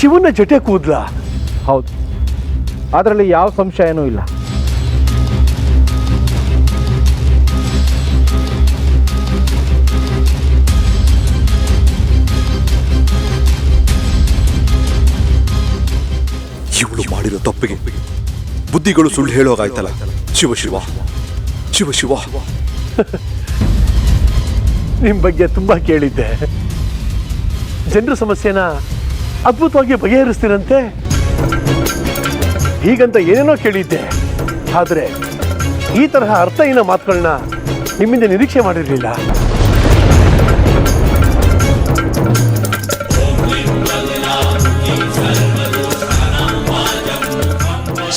ಶಿವನ ಜೊತೆ ಕೂದ್ಲ. ಹೌದು. ಅದರಲ್ಲಿ ಯಾವ ಸಂಶಯನೂ ಇಲ್ಲ. ಇವಳು ಮಾಡಿರೋ ತಪ್ಪಿಗೆ ಬುದ್ಧಿಗಳು ಸುಳ್ಳು ಹೇಳೋಗಾಯ್ತಲ್ಲ. ಶಿವ ಶಿವ. ಶಿವ ಶಿವ. ನಿಮ್ಮ ಬಗ್ಗೆ ತುಂಬ ಕೇಳಿದ್ದೆ. ಜನರ ಸಮಸ್ಯೆನ ಅದ್ಭುತವಾಗಿ ಬಗೆಹರಿಸ್ತೀರಂತೆ ಹೀಗಂತ ಏನೇನೋ ಕೇಳಿದ್ದೆ. ಆದರೆ ಈ ತರಹ ಅರ್ಥಹೀನ ಮಾತುಗಳನ್ನ ನಿಮ್ಮಿಂದ ನಿರೀಕ್ಷೆ ಮಾಡಿರಲಿಲ್ಲ.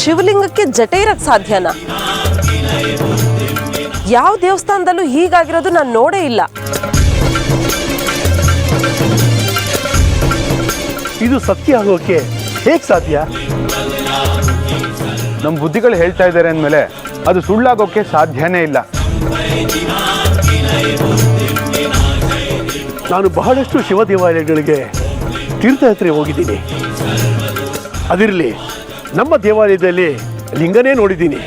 ಶಿವಲಿಂಗಕ್ಕೆ ಜಟೆ ಇರಕ್ ಸಾಧ್ಯನಾ? ಯಾವ ದೇವಸ್ಥಾನದಲ್ಲೂ ಹೀಗಾಗಿರೋದು ನಾನು ನೋಡೇ ಇಲ್ಲ. ಇದು ಸತ್ಯ ಆಗೋಕೆ ಹೇಗೆ ಸಾಧ್ಯ? ನಮ್ಮ ಬುದ್ಧಿಗಳು ಹೇಳ್ತಾ ಇದ್ದಾರೆ ಅಂದಮೇಲೆ ಅದು ಸುಳ್ಳಾಗೋಕ್ಕೆ ಸಾಧ್ಯನೇ ಇಲ್ಲ. ನಾನು ಬಹಳಷ್ಟು ಶಿವ ದೇವಾಲಯಗಳಿಗೆ ತೀರ್ಥಯಾತ್ರೆ ಹೋಗಿದ್ದೀನಿ. ಅದಿರಲಿ ನಮ್ಮ ದೇವಾಲಯದಲ್ಲಿ ಲಿಂಗನೇ ನೋಡಿದ್ದೀನಿ.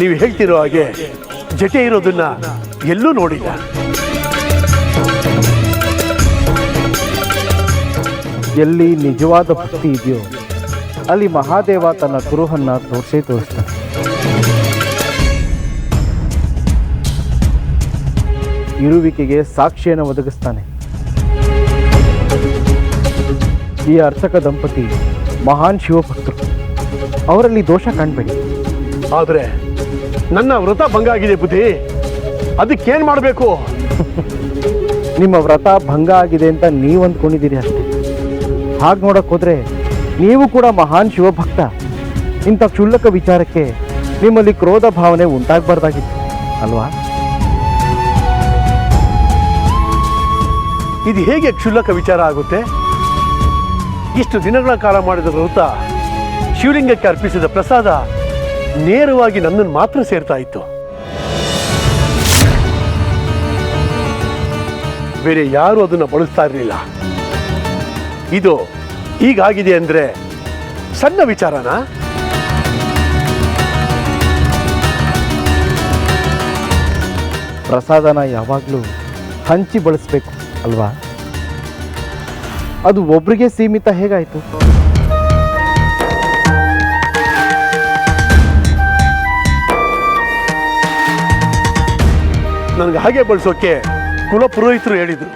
ನೀವು ಹೇಳ್ತಿರೋ ಹಾಗೆ ಜಟೆ ಇರೋದನ್ನ ಎಲ್ಲೂ ನೋಡಿಲ್ಲ. ಎಲ್ಲಿ ನಿಜವಾದ ಭಕ್ತಿ ಇದೆಯೋ ಅಲ್ಲಿ ಮಹಾದೇವ ತನ್ನ ಗುರುಹನ್ನ ತೋರಿಸೇ ತೋರಿಸ್ತಾನೆ. ಇರುವಿಕೆಗೆ ಸಾಕ್ಷಿಯನ್ನು ಒದಗಿಸ್ತಾನೆ. ಈ ಅರ್ಚಕ ದಂಪತಿ ಮಹಾನ್ ಶಿವಭಕ್ತರು. ಅವರಲ್ಲಿ ದೋಷ ಕಾಣಬೇಡಿ. ಆದರೆ ನನ್ನ ವ್ರತ ಭಂಗ ಆಗಿದೆ ಬುದ್ಧಿ. ಅದಕ್ಕೇನು ಮಾಡಬೇಕು? ನಿಮ್ಮ ವ್ರತ ಭಂಗ ಆಗಿದೆ ಅಂತ ನೀವು ಅಂದ್ಕೊಂಡಿದ್ದೀರಿ ಅಷ್ಟೇ. ಹಾಗೆ ನೋಡಕ್ಕೆ ಹೋದರೆ ನೀವು ಕೂಡ ಮಹಾನ್ ಶಿವಭಕ್ತ. ಇಂಥ ಕ್ಷುಲ್ಲಕ ವಿಚಾರಕ್ಕೆ ನಿಮ್ಮಲ್ಲಿ ಕ್ರೋಧ ಭಾವನೆ ಉಂಟಾಗಬಾರ್ದಾಗಿತ್ತು, ಅಲ್ವಾ? ಇದು ಹೇಗೆ ಕ್ಷುಲ್ಲಕ ವಿಚಾರ ಆಗುತ್ತೆ? ಇಷ್ಟು ದಿನಗಳ ಕಾಲ ಮಾಡಿದ ವ್ರತ, ಶಿವಲಿಂಗಕ್ಕೆ ಅರ್ಪಿಸಿದ ಪ್ರಸಾದ ನೇರವಾಗಿ ನನ್ನನ್ನು ಮಾತ್ರ ಸೇರ್ತಾ ಇತ್ತು. ಬೇರೆ ಯಾರು ಅದನ್ನು ಬಳಸ್ತಾ ಇರಲಿಲ್ಲ. ಇದು ಹೀಗಾಗಿದೆ ಅಂದರೆ ಸಣ್ಣ ವಿಚಾರನ? ಪ್ರಸಾದನ ಯಾವಾಗಲೂ ಹಂಚಿ ಬಳಸಬೇಕು ಅಲ್ವಾ? ಅದು ಒಬ್ರಿಗೆ ಸೀಮಿತ ಹೇಗಾಯಿತು? ನನಗೆ ಹಾಗೆ ಬಳಸೋಕೆ ಕುಲಪುರೋಹಿತರು ಹೇಳಿದ್ರು.